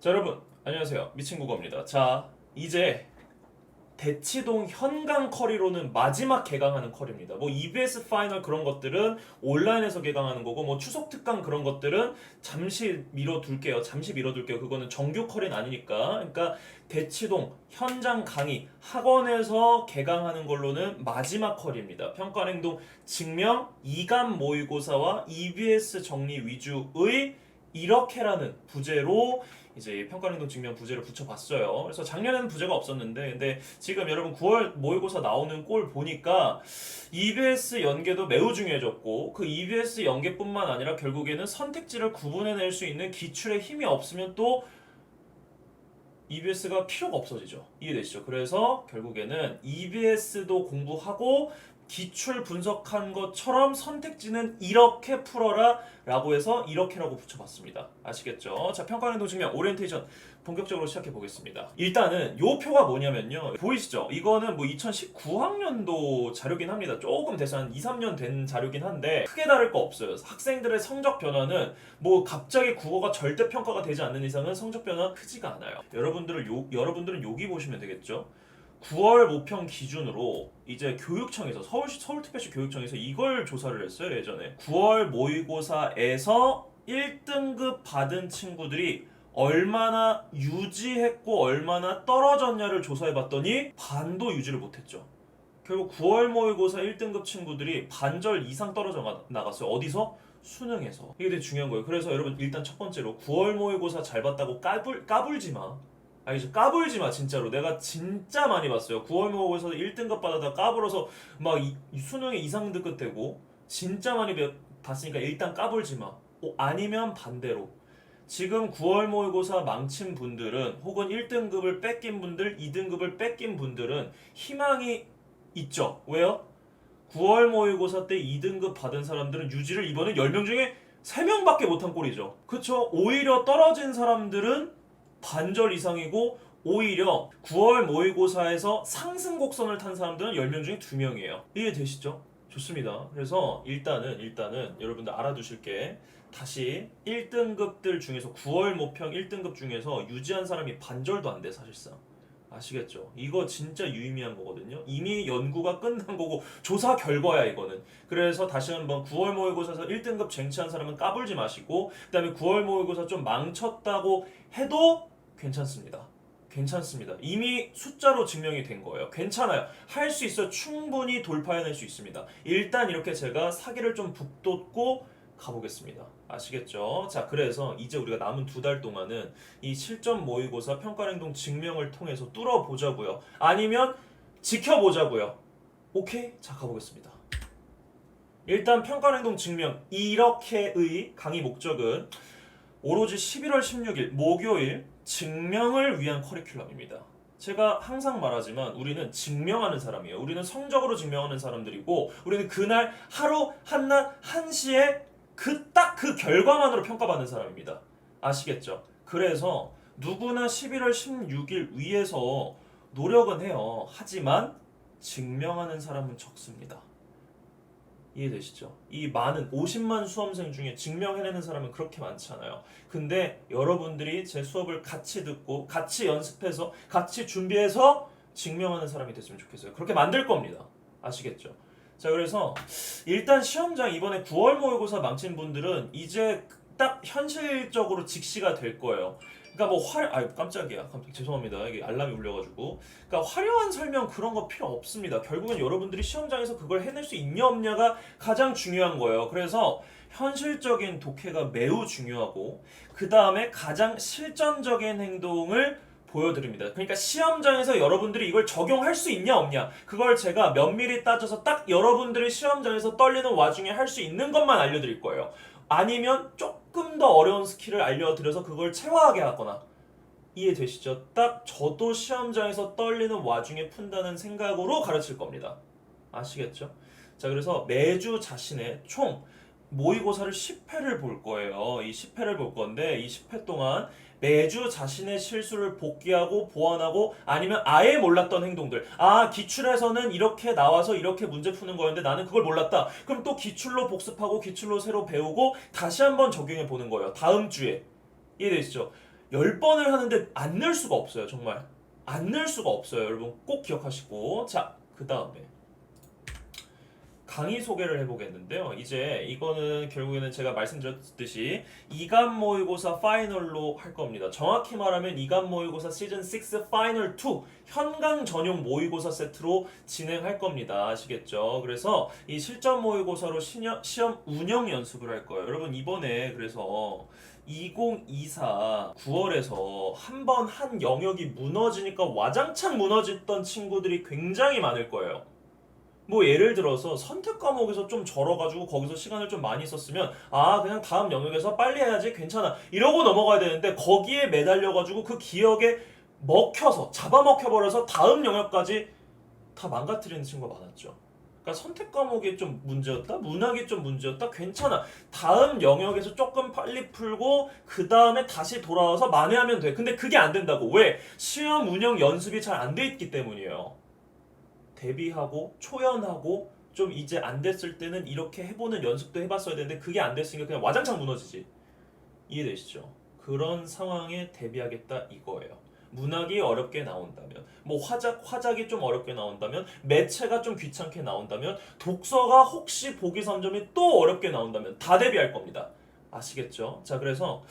자 여러분. 안녕하세요. 미친 국어입니다. 자 이제 대치동 현강 커리로는 마지막 개강하는 커리입니다. 뭐 EBS 파이널 그런 것들은 온라인에서 개강하는 거고 뭐 추석 특강 그런 것들은 잠시 미뤄둘게요. 잠시 미뤄둘게요. 그거는 정규 커리는 아니니까. 그러니까 대치동 현장 강의 학원에서 개강하는 걸로는 마지막 커리입니다. 평가행동 증명 이감 모의고사와 EBS 정리 위주의 이렇게라는 부제로 이제 평가행동 증명 부제를 붙여봤어요. 그래서 작년에는 부제가 없었는데, 근데 지금 여러분 9월 모의고사 나오는 꼴 보니까 EBS 연계도 매우 중요해졌고, 그 EBS 연계뿐만 아니라 결국에는 선택지를 구분해낼 수 있는 기출의 힘이 없으면 또 EBS가 필요가 없어지죠. 이해되시죠? 그래서 결국에는 EBS도 공부하고 기출 분석한 것처럼 선택지는 이렇게 풀어라 라고 해서 이렇게라고 붙여봤습니다. 아시겠죠? 자, 평가행동 증명 오리엔테이션 본격적으로 시작해 보겠습니다. 일단은 요 표가 뭐냐면요. 보이시죠? 이거는 뭐 2019학년도 자료긴 합니다. 조금 돼서 한 2, 3년 된 자료긴 한데 크게 다를 거 없어요. 학생들의 성적 변화는 뭐 갑자기 국어가 절대 평가가 되지 않는 이상은 성적 변화 크지가 않아요. 여러분들은 요 여러분들은 여기 보시면 되겠죠? 9월 모평 기준으로 이제 교육청에서 서울시 서울특별시 교육청에서 이걸 조사를 했어요 예전에 9월 모의고사에서 1등급 받은 친구들이 얼마나 유지했고 얼마나 떨어졌냐를 조사해봤더니 반도 유지를 못했죠. 결국 9월 모의고사 1등급 친구들이 반절 이상 떨어져 가- 나갔어요. 어디서? 수능에서. 이게 되게 중요한 거예요. 그래서 여러분 일단 첫 번째로 9월 모의고사 잘 봤다고 까불 까불지 마. 알겠죠? 까불지 마 진짜로. 내가 진짜 많이 봤어요. 9월 모의고사 1등급 받아다 까불어서 막 이- 수능에 이상 등급 되고 진짜 많이 배- 봤으니까 일단 까불지 마. 어, 아니면 반대로 지금 9월 모의고사 망친 분들은 혹은 1등급을 뺏긴 분들, 2등급을 뺏긴 분들은 희망이 있죠. 왜요? 9월 모의고사 때 2등급 받은 사람들은 유지를 이번에 10명 중에 3명밖에 못한 꼴이죠. 그쵸? 오히려 떨어진 사람들은 반절 이상이고 오히려 9월 모의고사에서 상승 곡선을 탄 사람들은 10명 중에 2명이에요. 이해되시죠? 좋습니다. 그래서 일단은 일단은 여러분들 알아두실 게 다시 1등급들 중에서 9월 모평 1등급 중에서 유지한 사람이 반절도 안 돼 사실상 아시겠죠? 이거 진짜 유의미한 거거든요. 이미 연구가 끝난 거고 조사 결과야 이거는. 그래서 다시 한번 9월 모의고사에서 1등급 쟁취한 사람은 까불지 마시고 그다음에 9월 모의고사 좀 망쳤다고 해도 괜찮습니다. 괜찮습니다. 이미 숫자로 증명이 된 거예요. 괜찮아요. 할 수 있어 충분히 돌파해낼 수 있습니다. 일단 이렇게 제가 사기를 좀 북돋고 가보겠습니다. 아시겠죠? 자, 그래서 이제 우리가 남은 두 달 동안은 이 실전 모의고사 평가행동 증명을 통해서 뚫어보자고요. 아니면 지켜보자고요. 오케이? 자, 가보겠습니다. 일단 평가행동 증명 이렇게의 강의 목적은 오로지 11월 16일 목요일 증명을 위한 커리큘럼입니다. 제가 항상 말하지만 우리는 증명하는 사람이에요. 우리는 성적으로 증명하는 사람들이고 우리는 그날 하루 한낮 한시에 그 딱 그 결과만으로 평가받는 사람입니다. 아시겠죠? 그래서 누구나 11월 16일 위에서 노력은 해요. 하지만 증명하는 사람은 적습니다. 이해되시죠? 이 많은 50만 수험생 중에 증명해내는 사람은 그렇게 많지 않아요. 근데 여러분들이 제 수업을 같이 듣고 같이 연습해서 같이 준비해서 증명하는 사람이 됐으면 좋겠어요. 그렇게 만들 겁니다. 아시겠죠? 자 그래서 일단 시험장 이번에 9월 모의고사 망친 분들은 이제 딱 현실적으로 직시가 될 거예요. 그러니까 뭐 화, 아 깜짝이야, 깜짝 죄송합니다. 이게 알람이 울려가지고. 그러니까 화려한 설명 그런 거 필요 없습니다. 결국은 여러분들이 시험장에서 그걸 해낼 수 있냐 없냐가 가장 중요한 거예요. 그래서 현실적인 독해가 매우 중요하고 그 다음에 가장 실전적인 행동을 보여드립니다. 그러니까 시험장에서 여러분들이 이걸 적용할 수 있냐 없냐 그걸 제가 면밀히 따져서 딱 여러분들이 시험장에서 떨리는 와중에 할 수 있는 것만 알려드릴 거예요. 아니면 조금 더 어려운 스킬을 알려드려서 그걸 체화하게 하거나 이해되시죠? 딱 저도 시험장에서 떨리는 와중에 푼다는 생각으로 가르칠 겁니다. 아시겠죠? 자, 그래서 매주 자신의 총 모의고사를 10회를 볼 거예요. 이 10회를 볼 건데 이 10회 동안 매주 자신의 실수를 복귀하고 보완하고 아니면 아예 몰랐던 행동들. 아, 기출에서는 이렇게 나와서 이렇게 문제 푸는 거였는데 나는 그걸 몰랐다. 그럼 또 기출로 복습하고 기출로 새로 배우고 다시 한번 적용해 보는 거예요. 다음 주에. 이해되시죠? 10번을 하는데 안 늘 수가 없어요. 정말. 안 늘 수가 없어요. 여러분 꼭 기억하시고. 자, 그 다음에. 강의 소개를 해보겠는데요. 이제 이거는 결국에는 제가 말씀드렸듯이 이간 모의고사 파이널로 할 겁니다. 정확히 말하면 이간 모의고사 시즌 6 파이널 2 현강 전용 모의고사 세트로 진행할 겁니다. 아시겠죠? 그래서 이 실전 모의고사로 시험, 시험 운영 연습을 할 거예요. 여러분 이번에 그래서 2024 9월에서 한 번한 영역이 무너지니까 와장창 무너졌던 친구들이 굉장히 많을 거예요. 뭐 예를 들어서 선택 과목에서 좀 절어가지고 거기서 시간을 좀 많이 썼으면 아 그냥 다음 영역에서 빨리 해야지 괜찮아 이러고 넘어가야 되는데 거기에 매달려가지고 그 기억에 먹혀서 잡아먹혀버려서 다음 영역까지 다 망가뜨리는 친구가 많았죠. 그러니까 선택 과목이 좀 문제였다, 문학이 좀 문제였다, 괜찮아. 다음 영역에서 조금 빨리 풀고 그 다음에 다시 돌아와서 만회하면 돼. 근데 그게 안 된다고. 왜? 시험 운영 연습이 잘 안 돼 있기 때문이에요. 대비하고 초연하고 좀 이제 안 됐을 때는 이렇게 해보는 연습도 해봤어야 되는데 그게 안 됐으니까 그냥 와장창 무너지지 이해되시죠? 그런 상황에 대비하겠다 이거예요. 문학이 어렵게 나온다면, 뭐 화작 화작이 좀 어렵게 나온다면, 매체가 좀 귀찮게 나온다면, 독서가 혹시 보기 3점이 또 어렵게 나온다면 다 대비할 겁니다. 아시겠죠? 자 그래서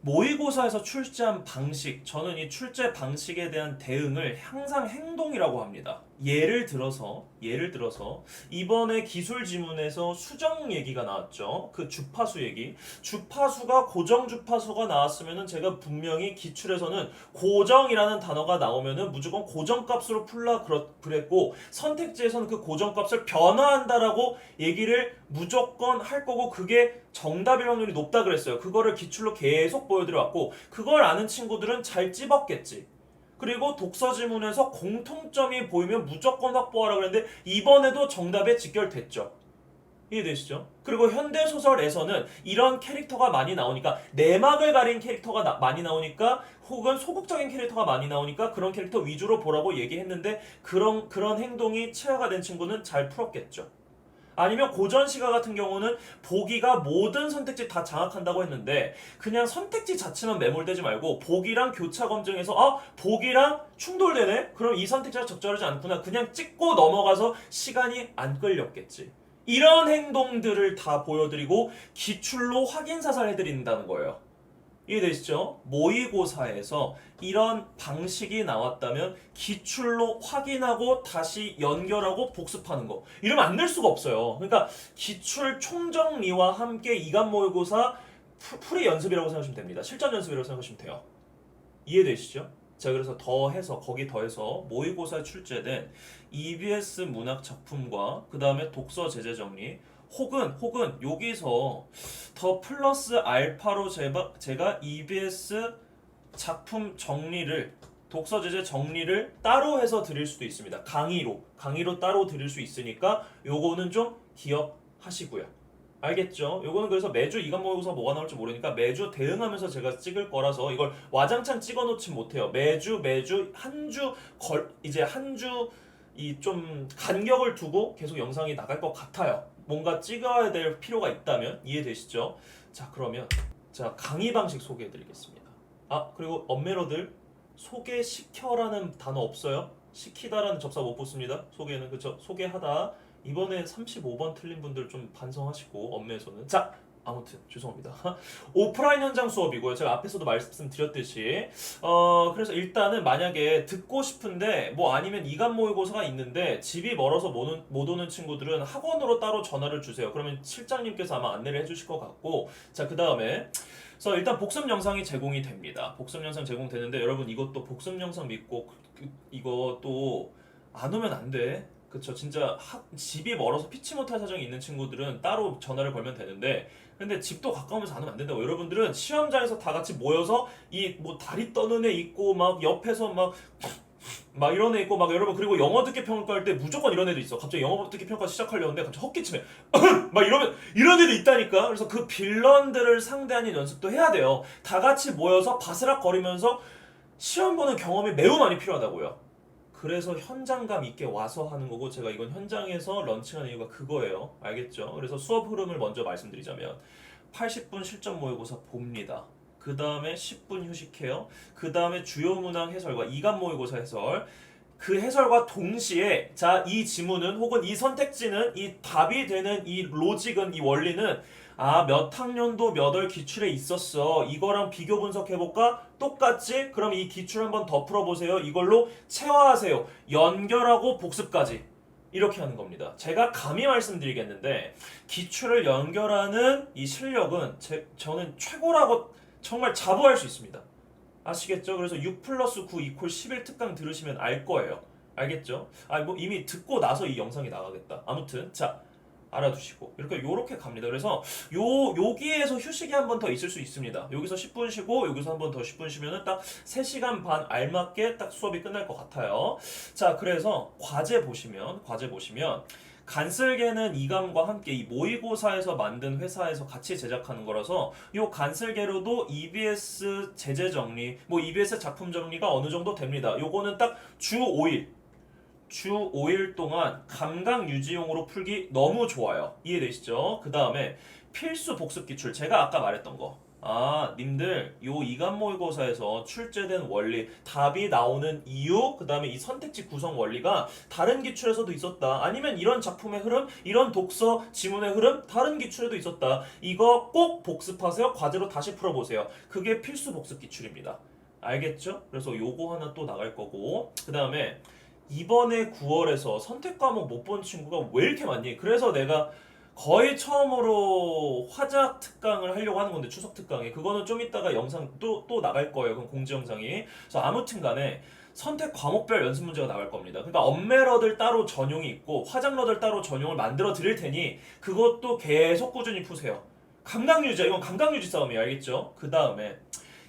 모의고사에서 출제한 방식, 저는 이 출제 방식에 대한 대응을 항상 행동이라고 합니다. 예를 들어서, 예를 들어서 이번에 기술 지문에서 수정 얘기가 나왔죠. 그 주파수 얘기. 주파수가 고정 주파수가 나왔으면은 제가 분명히 기출에서는 고정이라는 단어가 나오면은 무조건 고정값으로 풀라 그랬고 선택지에서는 그 고정값을 변화한다라고 얘기를 무조건 할 거고 그게 정답일 확률이 높다 그랬어요. 그거를 기출로 계속 보여드려왔고 그걸 아는 친구들은 잘 찝었겠지. 그리고 독서 지문에서 공통점이 보이면 무조건 확보하라 그랬는데 이번에도 정답에 직결됐죠. 이해되시죠? 그리고 현대 소설에서는 이런 캐릭터가 많이 나오니까 내막을 가린 캐릭터가 나- 많이 나오니까 혹은 소극적인 캐릭터가 많이 나오니까 그런 캐릭터 위주로 보라고 얘기했는데 그런 그런 행동이 체화가 된 친구는 잘 풀었겠죠. 아니면 고전 시가 같은 경우는 보기가 모든 선택지 다 장악한다고 했는데 그냥 선택지 자체만 매몰되지 말고 보기랑 교차 검증해서 아 보기랑 충돌되네? 그럼 이 선택지가 적절하지 않구나. 그냥 찍고 넘어가서 시간이 안 끌렸겠지. 이런 행동들을 다 보여드리고 기출로 확인 사살 해드린다는 거예요 이해되시죠? 모의고사에서 이런 방식이 나왔다면 기출로 확인하고 다시 연결하고 복습하는 거 이러면 안 될 수가 없어요 그러니까 기출 총정리와 함께 이간 모의고사 풀- 풀이 연습이라고 생각하시면 됩니다 실전 연습이라고 생각하시면 돼요 이해되시죠? 자 그래서 더해서 거기 더해서 모의고사에 출제된 EBS 문학 작품과 그 다음에 독서 제재 정리 혹은 혹은 여기서 더 플러스 알파로 제가, 제가 EBS 작품 정리를 독서 제재 정리를 따로 해서 드릴 수도 있습니다. 강의로 강의로 따로 드릴 수 있으니까 요거는 좀 기억하시고요. 알겠죠? 요거는 그래서 매주 이간 모의고사 뭐가 나올지 모르니까 매주 대응하면서 제가 찍을 거라서 이걸 와장창 찍어놓지 못해요. 매주 매주 한 주 걸 이제 한 주 이 좀 간격을 두고 계속 영상이 나갈 것 같아요. 뭔가 찍어야 될 필요가 있다면 이해되시죠? 자 그러면 자 강의 방식 소개해드리겠습니다. 아 그리고 엄메러들 소개시켜라는 단어 없어요? 시키다라는 접사 못 붙습니다. 소개는 그쵸? 소개하다 이번에 35번 틀린 분들 좀 반성하시고 엄매에서는 자 아무튼 죄송합니다. 오프라인 현장 수업이고요. 제가 앞에서도 말씀드렸듯이 어 그래서 일단은 만약에 듣고 싶은데 뭐 아니면 이간 모의고사가 있는데 집이 멀어서 못, 오는 친구들은 학원으로 따로 전화를 주세요. 그러면 실장님께서 아마 안내를 해주실 것 같고 자 그 다음에 그래서 일단 복습 영상이 제공이 됩니다. 복습 영상 제공되는데 여러분 이것도 복습 영상 믿고 그- 이거 또 안 오면 안 돼. 그쵸 진짜 학, 집이 멀어서 피치 못할 사정이 있는 친구들은 따로 전화를 걸면 되는데 근데 집도 가까우면서 안 오면 안 된다고. 여러분들은 시험장에서 다 같이 모여서 이 뭐 다리 떠는 애 있고 막 옆에서 막 막 이런 애 있고 막 여러분 그리고 영어 듣기 평가할 때 무조건 이런 애도 있어. 갑자기 영어 듣기 평가 시작하려는데 갑자기 헛기침해. 막 이러면 이런 애도 있다니까. 그래서 그 빌런들을 상대하는 연습도 해야 돼요. 다 같이 모여서 바스락 거리면서 시험 보는 경험이 매우 많이 필요하다고요 그래서 현장감 있게 와서 하는 거고 제가 이건 현장에서 런칭하는 이유가 그거예요. 알겠죠? 그래서 수업 흐름을 먼저 말씀드리자면 80분 실전 모의고사 봅니다. 그 다음에 10분 휴식해요. 그 다음에 주요 문항 해설과 이간 모의고사 해설. 그 해설과 동시에 자 이 지문은 혹은 이 선택지는 이 답이 되는 이 로직은 이 원리는 아 몇 학년도 몇 월 기출에 있었어 이거랑 비교 분석해 볼까 똑같지 그럼 이 기출 한번 더 풀어보세요 이걸로 체화하세요 연결하고 복습까지 이렇게 하는 겁니다 제가 감히 말씀드리겠는데 기출을 연결하는 이 실력은 제, 저는 최고라고 정말 자부할 수 있습니다 아시겠죠? 그래서 6 플러스 9 이퀄 11 특강 들으시면 알 거예요. 알겠죠? 아, 뭐 이미 듣고 나서 이 영상이 나가겠다. 아무튼 자 알아두시고 이렇게 요렇게 갑니다. 그래서 요 여기에서 휴식이 한 번 더 있을 수 있습니다. 여기서 10분 쉬고 여기서 한 번 더 10분 쉬면은 딱 3시간 반 알맞게 딱 수업이 끝날 것 같아요. 자, 그래서 과제 보시면 과제 보시면 간슬개는 이감과 함께 이 모의고사에서 만든 회사에서 같이 제작하는 거라서 요 간슬개로도 EBS 제재 정리, 뭐 EBS 작품 정리가 어느 정도 됩니다. 요거는 딱 주 5일 주 5일 동안 감각 유지용으로 풀기 너무 좋아요. 이해되시죠? 그 다음에 필수 복습 기출. 제가 아까 말했던 거. 아, 님들, 요 이간 모의고사에서 출제된 원리, 답이 나오는 이유, 그 다음에 이 선택지 구성 원리가 다른 기출에서도 있었다. 아니면 이런 작품의 흐름, 이런 독서 지문의 흐름, 다른 기출에도 있었다. 이거 꼭 복습하세요. 과제로 다시 풀어 보세요. 그게 필수 복습 기출입니다. 알겠죠? 그래서 요거 하나 또 나갈 거고, 그 다음에 이번에 9월에서 선택 과목 못 본 친구가 왜 이렇게 많니? 그래서 내가 거의 처음으로 화작 특강을 하려고 하는 건데 추석 특강에 그거는 좀 이따가 영상 또 또 나갈 거예요. 그럼 공지 영상이. 그래서 아무튼간에 선택 과목별 연습 문제가 나갈 겁니다. 그러니까 엄매러들 따로 전용이 있고 화장러들 따로 전용을 만들어 드릴 테니 그것도 계속 꾸준히 푸세요. 감각 유지 이건 감각 유지 싸움이에요. 알겠죠? 그 다음에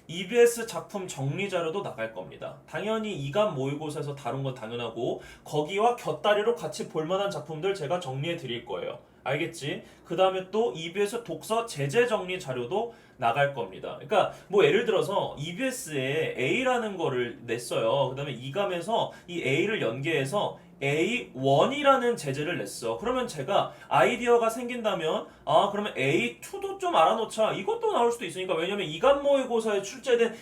EBS 작품 정리 자료도 나갈 겁니다. 당연히 이간 모의고사에서 다룬 건 당연하고 거기와 곁다리로 같이 볼만한 작품들 제가 정리해 드릴 거예요. 알겠지? 그 다음에 또 EBS 독서 제재 정리 자료도 나갈 겁니다. 그러니까 뭐 예를 들어서 EBS에 A라는 거를 냈어요. 그 다음에 이감에서 이 A를 연계해서 A1이라는 제재를 냈어. 그러면 제가 아이디어가 생긴다면 아 그러면 A2도 좀 알아놓자. 이것도 나올 수도 있으니까 왜냐면 이감 모의고사에 출제된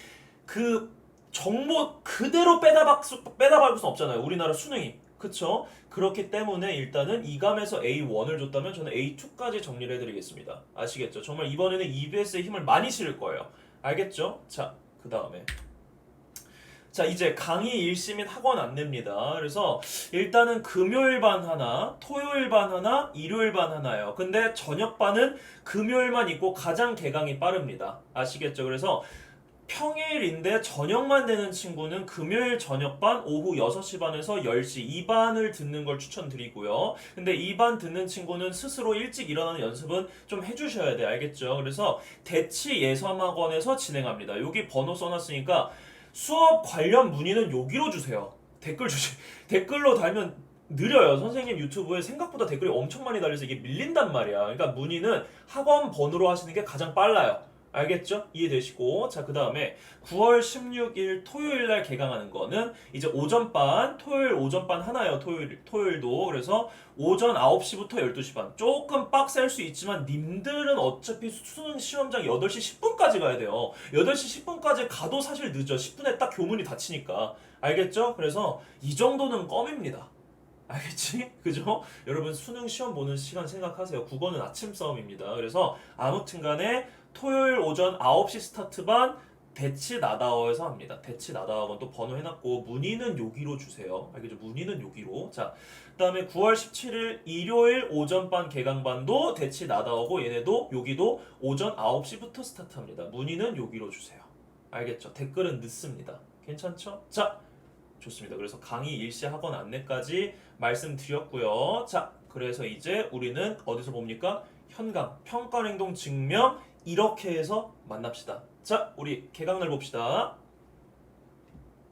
그 정보 그대로 빼다 박수 빼다 박을 수 없잖아요. 우리나라 수능이. 그쵸? 그렇기 때문에 일단은 이감에서 A1을 줬다면 저는 A2까지 정리를 해드리겠습니다. 아시겠죠? 정말 이번에는 EBS에 힘을 많이 실을 거예요. 알겠죠? 자, 그 다음에. 자, 이제 강의 일시 및 학원 안내입니다. 그래서 일단은 금요일 반 하나, 토요일 반 하나, 일요일 반 하나예요. 근데 저녁 반은 금요일만 있고 가장 개강이 빠릅니다. 아시겠죠? 그래서 평일인데 저녁만 되는 친구는 금요일 저녁반 오후 6시 반에서 10시 이 반을 듣는 걸 추천드리고요. 근데 이반 듣는 친구는 스스로 일찍 일어나는 연습은 좀 해주셔야 돼요. 알겠죠? 그래서 대치 예섬학원에서 진행합니다. 여기 번호 써놨으니까 수업 관련 문의는 여기로 주세요. 댓글 주시 댓글로 달면 느려요. 선생님 유튜브에 생각보다 댓글이 엄청 많이 달려서 이게 밀린단 말이야. 그러니까 문의는 학원 번호로 하시는 게 가장 빨라요. 알겠죠? 이해되시고 자 그 다음에 9월 16일 토요일 날 개강하는 거는 이제 오전반 토요일 오전반 하나요 토요일 토요일도 그래서 오전 9시부터 12시 반 조금 빡셀 수 있지만 님들은 어차피 수능 시험장 8시 10분까지 가야 돼요 8시 10분까지 가도 사실 늦어 10분에 딱 교문이 닫히니까 알겠죠? 그래서 이 정도는 껌입니다 알겠지? 그죠? 여러분 수능 시험 보는 시간 생각하세요. 국어는 아침 싸움입니다. 그래서 아무튼 간에 토요일 오전 9시 스타트 반 대치 나다어에서 합니다. 대치 나다어건 또 번호 해놨고 문의는 여기로 주세요. 알겠죠? 문의는 여기로. 자, 그다음에 9월 17일 일요일 오전반 개강반도 대치 나다어고 얘네도 여기도 오전 9시부터 스타트합니다. 문의는 여기로 주세요. 알겠죠? 댓글은 늦습니다. 괜찮죠? 자, 좋습니다. 그래서 강의 일시 학원 안내까지 말씀드렸고요. 자, 그래서 이제 우리는 어디서 봅니까? 현강, 평가 행동 증명 이렇게 해서 만납시다. 자, 우리 개강날 봅시다.